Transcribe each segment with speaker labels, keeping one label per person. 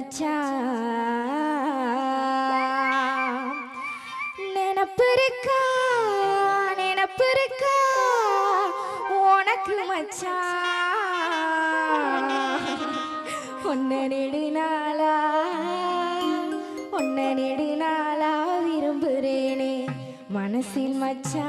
Speaker 1: வச்சா நினப்பு இருக்கா? நினப்பு இருக்கா? உனக்கு மச்சா? ஒன்ன நெடுநாளா ஒன்ன நெடுநாளா விரும்புகிறேனே மனசில் மச்சா?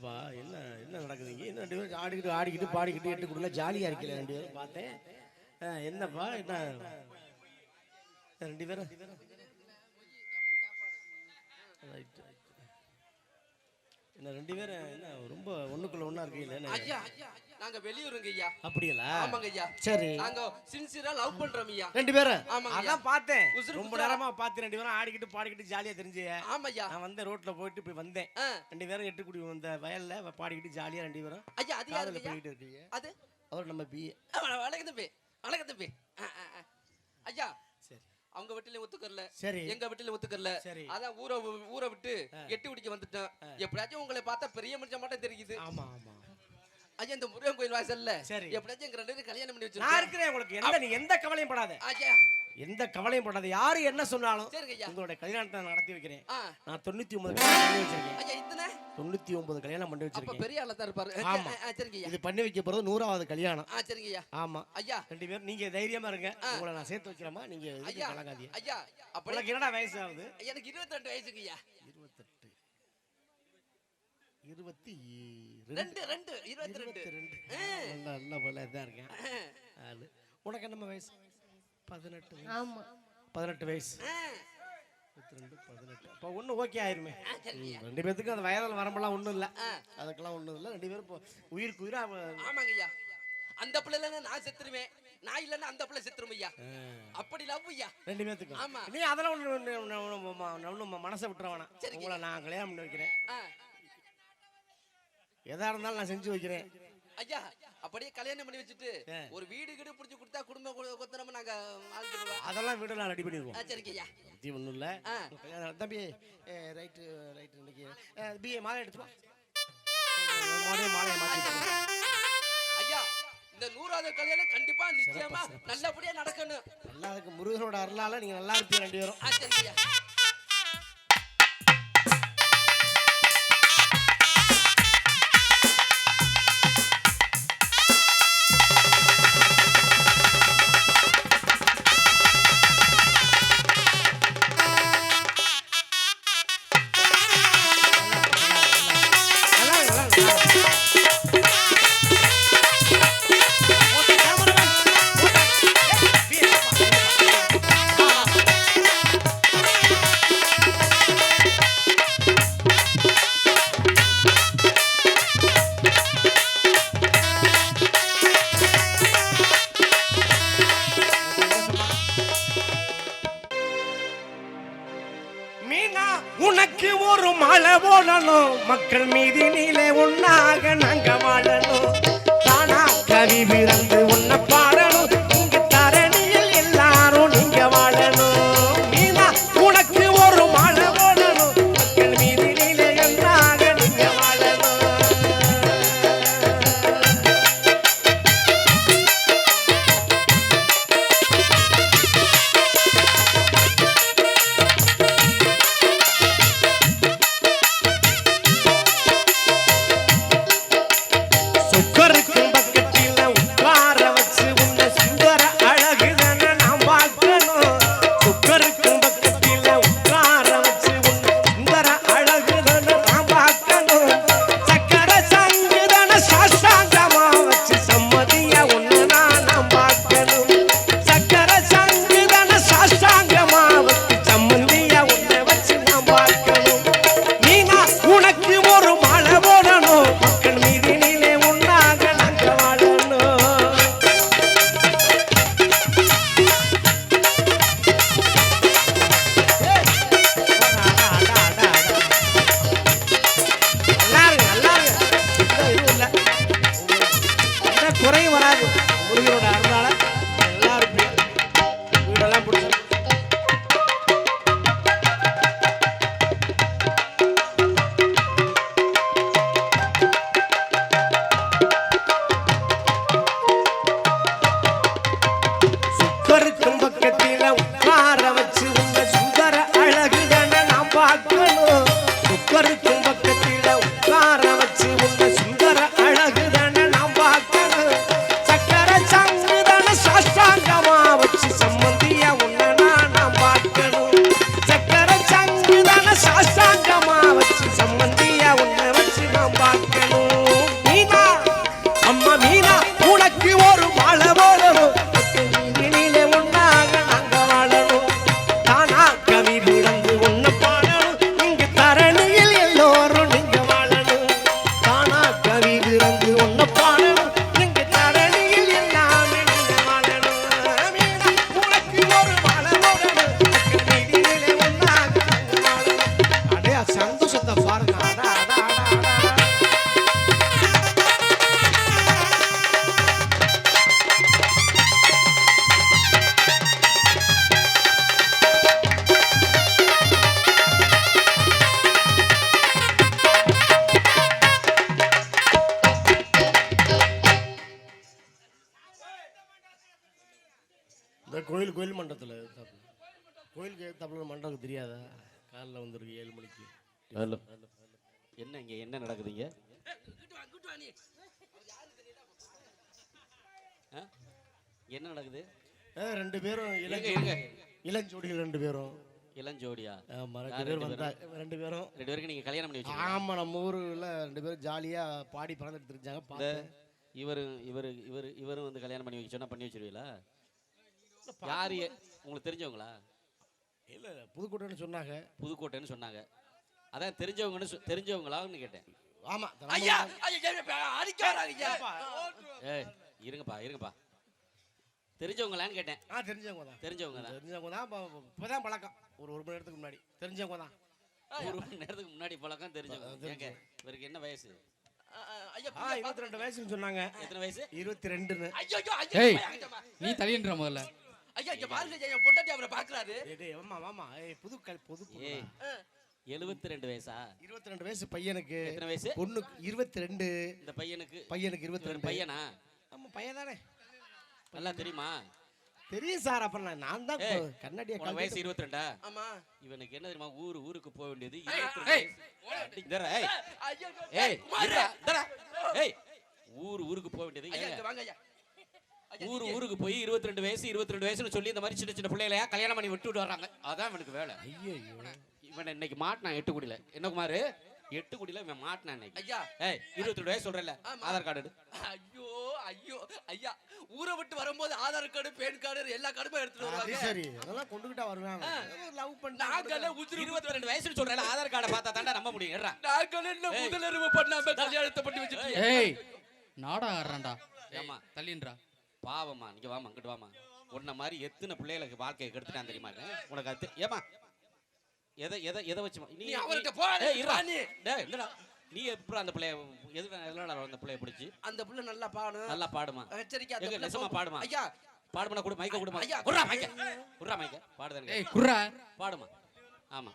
Speaker 1: என்னப்பா என்ன என்ன நடக்குதுங்க என்ன ரெண்டு பேரும் ஆடிக்கிட்டு
Speaker 2: ஆடிக்கிட்டு பாடிக்கிட்டு எட்டு கொடுக்கல ஜாலியாக இருக்கல ரெண்டு பேரும்? பார்த்தேன். என்னப்பா என்ன? ரெண்டு பேரும். ரைட்டு. என்ன ரெண்டு பேரும் என்ன ரொம்ப ஒண்ணுக்குள்ள ஒண்ணா இருக்கீங்களே என்ன?
Speaker 3: ஐயா நாங்க வெளியூருங்க ஐயா.
Speaker 2: அப்படியல?
Speaker 3: ஆமாங்க ஐயா.
Speaker 2: சரி.
Speaker 3: நாங்க சின்சியரா லவ் பண்றோம் ஐயா.
Speaker 2: ரெண்டு பேரும்
Speaker 3: ஐயா.
Speaker 2: அதான் பார்த்தேன். ரொம்ப. நேரமா பார்த்து ரெண்டு பேரும் ஆடிக்கிட்டு பாடிக்கிட்டு ஜாலியா தெரிஞ்சு.
Speaker 3: ஆமாய்யா
Speaker 2: நான் வந்த ரோட்ல போயிட்டு இப்படி வந்தேன். ரெண்டு பேரும் எட்டு குடி வந்த வயல்ல பாடிக்கிட்டு ஜாலியா ரெண்டு பேரும்
Speaker 3: ஐயா அது ஐயா?
Speaker 2: போயிட்டு இருக்கீங்க.
Speaker 3: அது?
Speaker 2: அவர் நம்ம பிஏ
Speaker 3: வணக்கம் தம்பி வணக்கம் தம்பி. ஐயா அவங்க வீட்டுல ஒத்துக்கறல.
Speaker 2: சரி.
Speaker 3: எங்க வீட்டுல ஒத்துக்கறல.
Speaker 2: சரி.
Speaker 3: அதான் ஊரை ஊரை விட்டு எட்டு குடிக்க வந்துட்டோம் எப்படியாச்சும் உங்களை பார்த்தா பெரிய மனுஷன் மட்டும் தெரியுது.
Speaker 2: ஆமா ஆமா.
Speaker 3: ஐயா இந்த முருகன் கோயில் வாசல்ல
Speaker 2: சரி.
Speaker 3: எப்படியாச்சும் எங்க ரெண்டு பேரும் கல்யாணம் பண்ணி
Speaker 2: நான்
Speaker 3: வச்சிருக்கோம்
Speaker 2: இருக்கிறேன் உங்களுக்கு. எந்த நீ எந்த கவலையும் படாத.
Speaker 3: ஐயா
Speaker 2: எந்த கவலையும் படாத. யாரு என்ன சொன்னாலும்
Speaker 3: சரிங்க ஐயா.
Speaker 2: உங்களோட கல்யாணத்தை நான் நடத்தி வைக்கிறேன். நான் தொண்ணூத்தி ஒன்பது வச்சிருக்கேன். தொண்ணூத்தி ஒன்பது கல்யாணம் பண்ணி
Speaker 3: அப்ப
Speaker 2: வச்சிருக்கேன்
Speaker 3: பெரிய ஆளா தான் இருப்பாரு.
Speaker 2: ஆமா.
Speaker 3: ஆ, சரிங்க ஐயா
Speaker 2: இது பண்ணி வைக்க போறது நூறாவது கல்யாணம்.
Speaker 3: ஆ சரிங்க ஐயா
Speaker 2: ஆமா.
Speaker 3: ஐயா.
Speaker 2: ரெண்டு பேரும் நீங்க தைரியமா இருங்க. உங்களை நான் சேர்த்து வைக்கிறேமா நீங்க
Speaker 3: ஐயா
Speaker 2: கலங்காதீங்க.
Speaker 3: ஐயா அப்படி
Speaker 2: உனக்கு என்னடா வயசு ஆகுது
Speaker 3: எனக்கு இருபத்தி ரெண்டு வயசுங்க ஐயா
Speaker 2: இருபத்தெட்டு. இருபத்தி ரெண்டு.
Speaker 3: ரெண்டு இருபத்தி ரெண்டு.
Speaker 2: ரெண்டு. நல்லா நல்ல போல இதான் இருக்கேன். ஆளு. உனக்கு என்னம்மா வயசு? பதினெட்டு.
Speaker 1: ஆமா.
Speaker 2: பதினெட்டு வயசு. இருபத்தி ரெண்டு பதினெட்டு. அப்போ ஒன்று ஓகே ஆயிருமே. ரெண்டு பேத்துக்கும் அந்த வயதில் வரம்பெல்லாம் ஒன்றும் இல்லை. அதுக்கெல்லாம் ஒன்றும் இல்லை. ரெண்டு பேரும் இப்போ உயிருக்கு உயிரா
Speaker 3: ஆமாங்க ஐயா. அந்த பிள்ளை இல்லைன்னா நான் செத்துருவேன். நான் இல்லைன்னா அந்த பிள்ளை செத்துரும் ஐயா. அப்படி லவ் ஐயா.
Speaker 2: ரெண்டு பேத்துக்கும்.
Speaker 3: ஆமா.
Speaker 2: நீ அதெல்லாம் ஒன்று ஒன்று மனசை விட்டுற வேணாம்
Speaker 3: சரிங்க.
Speaker 2: உங்களை நான் கல்யாணம் பண்ணி வைக்கிறேன். எதா இருந்தாலும் நான் செஞ்சு வைக்கிறேன்.
Speaker 3: ஐயா அப்படியே கல்யாணம் பண்ணி வச்சுட்டு. ஒரு வீடு கீடு பிடிச்சி கொடுத்தா குடும்ப கொத்தனமா நாங்க
Speaker 2: அதெல்லாம் வீடு நான் ரெடி பண்ணிடுவோம்
Speaker 3: சரிங்க ஐயா.
Speaker 2: பற்றி ஒன்றும் இல்லை. தம்பி ரைட்டு ரைட்டு இன்னைக்கு பிஏ மாலை மாற்றி
Speaker 3: ஐயா இந்த நூறாவது கல்யாணம் கண்டிப்பா நிச்சயமா நல்லபடியா நடக்கணும்.
Speaker 2: நல்லா இருக்கு. முருகனோட அருளால நீங்க நல்லா இருப்பீங்க ரெண்டு பேரும். உனக்கு ஒரு மழை போடணும் மக்கள் மீதி மீதினிலே ஒன்னாக நாங்க வாழணும். தானா கவி பிறந்து உன்னப்பா கோயில் கோயில் மண்டபத்தில் கோயிலுக்கு ஏத்தாப்புல மண்டபம் தெரியாதா? காலைல வந்துருக்கு ஏழு மணிக்கு.
Speaker 4: என்ன இங்க என்ன நடக்குதுங்க? என்ன நடக்குது?
Speaker 2: ரெண்டு பேரும்
Speaker 4: இருங்க
Speaker 2: இளஞ்சோடிகள் ரெண்டு பேரும்.
Speaker 4: இளஞ்சோடியா?
Speaker 2: ஆமா ரெண்டு பேர்
Speaker 4: ரெண்டு
Speaker 2: வந்தா ரெண்டு பேரும்.
Speaker 4: ரெண்டு பேருக்கு நீங்க கல்யாணம் பண்ணி வச்சீங்க
Speaker 2: ஆமா நம்ம ஊர்ல ரெண்டு பேரும் ஜாலியா பாடி பறந்துட்டு
Speaker 4: இந்த
Speaker 2: பார்த்தேன்.
Speaker 4: இவரு இவரு இவரு இவரும் வந்து கல்யாணம் பண்ணி வைக்க சொன்னா பண்ணி வச்சிருவீங்களா? யாரு உங்களுக்கு தெரிஞ்சவங்களா
Speaker 2: இல்ல புதுக்கோட்டைன்னு சொன்னாங்க
Speaker 4: புதுக்கோட்டைன்னு சொன்னாங்க அதான் தெரிஞ்சவங்கன்னு சொ- தெரிஞ்சவங்களான்னு கேட்டேன்
Speaker 3: ஐயா அடிக்க வராங்க
Speaker 4: ஏய் இருங்கப்பா இருங்கப்பா தெரிஞ்சவங்களான்னு கேட்டேன்
Speaker 2: ஆ தெரிஞ்சவங்க தான்
Speaker 4: தெரிஞ்சவங்க தான்
Speaker 2: தெரிஞ்சவங்க தான் இப்ப- இப்பதான் பழக்கம் ஒரு ஒரு மணி நேரத்துக்கு முன்னாடி தெரிஞ்சவங்க தான்
Speaker 4: ஒரு மணி நேரத்துக்கு முன்னாடி பழக்கம் தெரிஞ்சவங்க ஏங்க இவருக்கு என்ன வயசு
Speaker 3: ஆ,
Speaker 2: இருபத்தி ரெண்டு வயசுன்னு சொன்னாங்க
Speaker 4: எத்தனை வயசு
Speaker 2: இருபத்தி ரெண்டுன்னு
Speaker 3: ஐயோ ஐயோ
Speaker 5: ஏய். நீ தள்ளின்ற முதல்ல
Speaker 3: ஐயா இங்க பாருங்க ஐயா. என் பொண்டாட்டி அவரை பாக்குறாரு.
Speaker 2: டேய், ஆமா ஆமா ஏய் புது கல் புது
Speaker 4: ஏய் எழுபத்தி ரெண்டு வயசா?
Speaker 2: இருபத்தி ரெண்டு வயசு பையனுக்கு.
Speaker 4: எத்தனை வயசு?
Speaker 2: பொண்ணுக்கு இருபத்தி ரெண்டு
Speaker 4: இந்த பையனுக்கு.
Speaker 2: பையனுக்கு இருபத்தி ரெண்டு
Speaker 4: பையனா?
Speaker 2: ஆமா பையன் தானே.
Speaker 4: நல்லா தெரியுமா?
Speaker 2: தெரியும் சார் அப்புறம் நான் நான் தான் கண்ணாடியை
Speaker 4: வயசு இருபத்தி ரெண்டா
Speaker 3: ஆமா.
Speaker 4: இவனுக்கு என்ன தெரியுமா ஊரு ஊருக்கு போக வேண்டியது. ஏய் ஊர் ஊருக்கு போக வேண்டியது? ஊர் ஊருக்கு போய் இருபத்தி ரெண்டு வயசு இருபத்தி ரெண்டு வயசுன்னு சொல்லி இந்த மாதிரி சின்ன சின்ன பிள்ளைகளையா கல்யாணம் பண்ணி விட்டு விட்டு வர்றாங்க. அதான் இவனுக்கு வேலை.
Speaker 2: ஐயோ
Speaker 4: இவன் இன்னைக்கு மாட்டினான் எட்டு குடியில. என்ன குமாரு? எட்டு குடியில இவன் மாட்டினான் இன்னைக்கு.
Speaker 3: ஐயா.
Speaker 4: ஏய் இருபத்தி ரெண்டு வயசு சொல்றேன்ல.
Speaker 3: ஆமா.
Speaker 4: ஆதார் கார்டு எடு.
Speaker 3: ஐயோ ஐயோ ஐயா. ஊரை விட்டு வரும்போது ஆதார் கார்டு பேன் கார்டு எல்லா கார்டுமே எடுத்துட்டு வருவாங்க.
Speaker 2: சரி. அதெல்லாம் கொண்டுகிட்டா வருவாங்க லவ்
Speaker 3: நாங்களே
Speaker 2: பண்ணாங்க
Speaker 3: உதிரி
Speaker 4: இருபத்தி ரெண்டு வயசுன்னு சொல்றேன் ஆதார் கார்டை பார்த்தா தாண்டா நம்ப முடியும்.
Speaker 3: நாங்களே என்ன
Speaker 4: ஏய்.
Speaker 3: முதலறிவு பண்ணாம கல்யாணத்தை பண்ணி வச்சுட்டு
Speaker 5: ஏய். நாடகம் ஆடுறான்டா.
Speaker 4: ஏம்மா.
Speaker 5: தள்ளின்றா.
Speaker 4: பாவம்மா நீங்க வாமா இங்கிட்டு வாமா உன்ன மாதிரி எத்தனை பிள்ளைகளுக்கு வாழ்க்கையை கெடுத்துட்டான் தெரியுமா? உனக்கு அது ஏம்மா எதை எதை எதை வச்சு
Speaker 3: நீ அவர்கிட்ட போ,
Speaker 4: இல்லடா. நீ எப்படி அந்த பிள்ளைய எது எதனால அந்த பிள்ளைய பிடிச்சி?
Speaker 3: அந்த புள்ள நல்லா பாடும்
Speaker 4: நல்லா பாடுமா?
Speaker 3: எச்சரிக்கை
Speaker 4: நெசமா பாடுமா?
Speaker 3: ஐயா.
Speaker 4: பாடுமா கூட மைக்க கொடுமா?
Speaker 3: ஐயா.
Speaker 4: குடுறா மைக்க. குடுறா மைக்க. பாடுதானே
Speaker 5: ஏய் குர்ரா
Speaker 4: பாடுமா? ஆமா.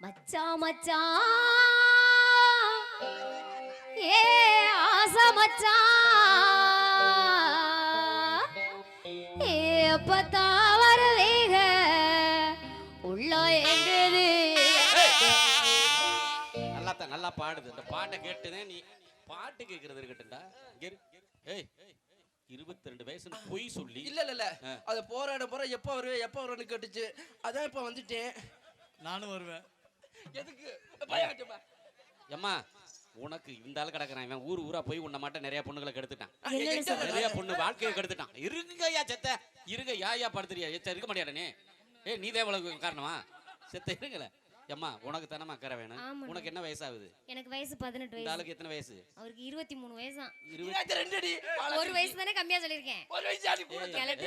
Speaker 1: மச்சான் மச்சான் ஏ ஆசை மச்சான் ஏ அப்பத்தான் வருவீக? உள்ள எங்குது?
Speaker 4: நல்லா தான் நல்லா பாடுது. இந்த பாட்டை கேட்டுதே நீ பாட்டு கேட்கறது இருக்கட்டும்டா. ஏய் இருபத்தி ரெண்டு வயசுன்னு பொய் சொல்லி.
Speaker 3: இல்ல இல்ல இல்ல. அது இடம் போற எப்ப வருவே எப்ப வருவேன்னு கேட்டுச்சு. அதான் இப்ப வந்துட்டேன்.
Speaker 5: நானும் வருவேன்.
Speaker 3: எதுக்கு? பயம்
Speaker 4: எம்மா உனக்கு இந்த ஆள் கிடக்குறான் இவன் ஊர் ஊரா போய் உன்னை மட்டும் நிறைய பொண்ணுகளை கெடுத்துட்டான்? நிறைய பொண்ணு வாழ்க்கையை கெடுத்துட்டான். இருங்கய்யா செத்த. இருங்க யாயா படுத்துறியா? எச்ச இருக்க மாட்டியாடா நீ? ஏய் நீ தான் காரணமா? செத்த இருங்கல. எம்மா உனக்கு தானே அக்கறை வேணும். உனக்கு என்ன வயசாகுது?
Speaker 1: எனக்கு வயசு பதினெட்டு
Speaker 4: இந்த
Speaker 1: வயசு.
Speaker 4: ஆளுக்கு எத்தனை வயசு?
Speaker 1: அவருக்கு இருபத்தி மூணு வயசாம்
Speaker 4: இருபது
Speaker 3: ரெண்டு அடி
Speaker 1: ஒரு வயசு தானே கம்மியா சொல்லியிருக்கேன்.
Speaker 3: ஒரு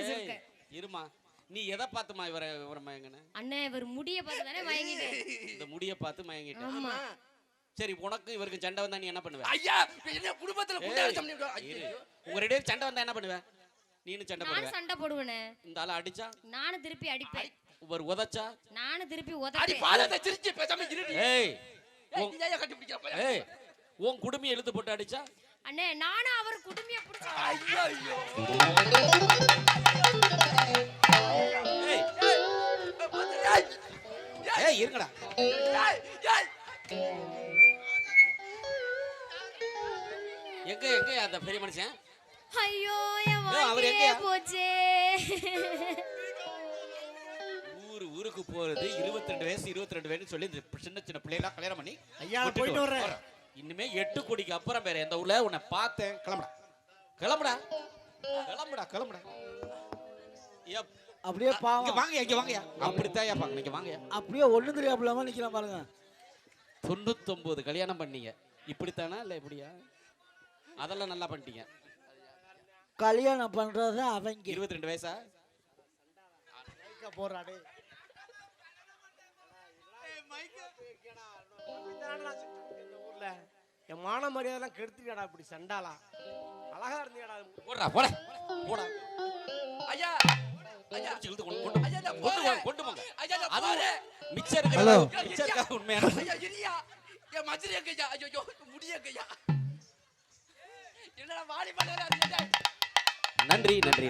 Speaker 3: வயசு.
Speaker 4: இருமா நீ எதை பார்த்துமா இவரை இவரை மயங்கின?
Speaker 1: அண்ணன் இவர் முடிய பார்த்து தானே வாங்கிட்டேன்
Speaker 4: இந்த முடிய பார்த்து மயங்கிட்டேன்
Speaker 1: ஆமா.
Speaker 4: சரி உனக்கு இவருக்கு சண்டை வந்தா நீ என்ன பண்ணுவ
Speaker 3: ஐயா என்ன குடும்பத்துல.
Speaker 4: உங்க ரெண்டு பேரும் சண்டை வந்தா என்ன பண்ணுவ நீனும் சண்டை போடுவ
Speaker 1: சண்டை போடுவேனே
Speaker 4: இந்த ஆளை அடிச்சா
Speaker 1: நானும் திருப்பி அடிப்பேன்
Speaker 4: ஒரு உதைச்சா
Speaker 1: நானும் திருப்பி
Speaker 3: அடி
Speaker 1: உதப்பேன்
Speaker 3: பாலத்தை சிரிச்சு பேசாம இருடி
Speaker 4: ஏய்
Speaker 3: ஏய், நீ ஏன் கட்டி பிடிக்கிற பையன்?
Speaker 4: ஏய் உன் குடுமி எழுத்து போட்டு அடிச்சா
Speaker 1: அண்ணே நானும் அவர் குடும்பிய பிடிச்ச
Speaker 3: ஐயோ ஐயோ
Speaker 4: ஏய்
Speaker 3: ஏய்,
Speaker 4: ஏய் இருங்கடா
Speaker 3: ஏய், ஏய்.
Speaker 4: எங்க எங்க அந்த பெரிய மனுஷன்?
Speaker 1: ஐயோ
Speaker 4: அவர் எங்கயா?
Speaker 1: போச்சே.
Speaker 4: ஊரு ஊருக்கு போறது இருபத்தி ரெண்டு வயசு இருபத்தி ரெண்டு வயசு சொல்லி இந்த சின்ன சின்ன பிள்ளைகளா கல்யாணம் பண்ணி
Speaker 2: ஐயா, போயிட்டு
Speaker 4: வர-
Speaker 2: வர்றேன்.
Speaker 4: இனிமே எட்டு கோடிக்கு அப்புறம் வேற எந்த ஊர்ல? உன்னை பார்த்தேன். கிளம்புடா. கிளம்புடா. கிளம்புடா கிளம்புடா.
Speaker 6: அப்படியே
Speaker 4: இங்க
Speaker 6: பாவம்.
Speaker 4: வாங்கயா இங்க வாங்கயா அப்படித்தான் ஏப்பாங்க நீங்க வாங்கயா
Speaker 6: அப்படியே ஒண்ணு தெரியாம நிக்கிறான் பாருங்க.
Speaker 4: தொண்ணூத்தொன்பது கல்யாணம் பண்ணீங்க. இப்படித்தானா? இல்ல எப்படியா அதெல்லாம் நல்லா பண்ணிட்டீங்க.
Speaker 6: கல்யாணம் பண்றது அவங்க.
Speaker 4: இருபத்தி ரெண்டு வயசா?
Speaker 2: போறாடே என் மான மரியாதைலாம் கெடுத்துக்கடா இப்படி சண்டாலா அழகா இருந்தியாடா.
Speaker 4: போடா போட. போடா.
Speaker 3: ஐயா. ஐயா.
Speaker 4: இழுத்து கொண்டு கொண்டு
Speaker 3: ஐயா,
Speaker 4: கொண்டு. கொண்டு போங்க.
Speaker 3: ஐயா,
Speaker 4: அது. மிச்சம் இருக்கா உண்மையான
Speaker 3: ஐயா இரியா. என் மதுரை எங்கய்யா ஐயோ? முடிய
Speaker 4: நன்றி நன்றி.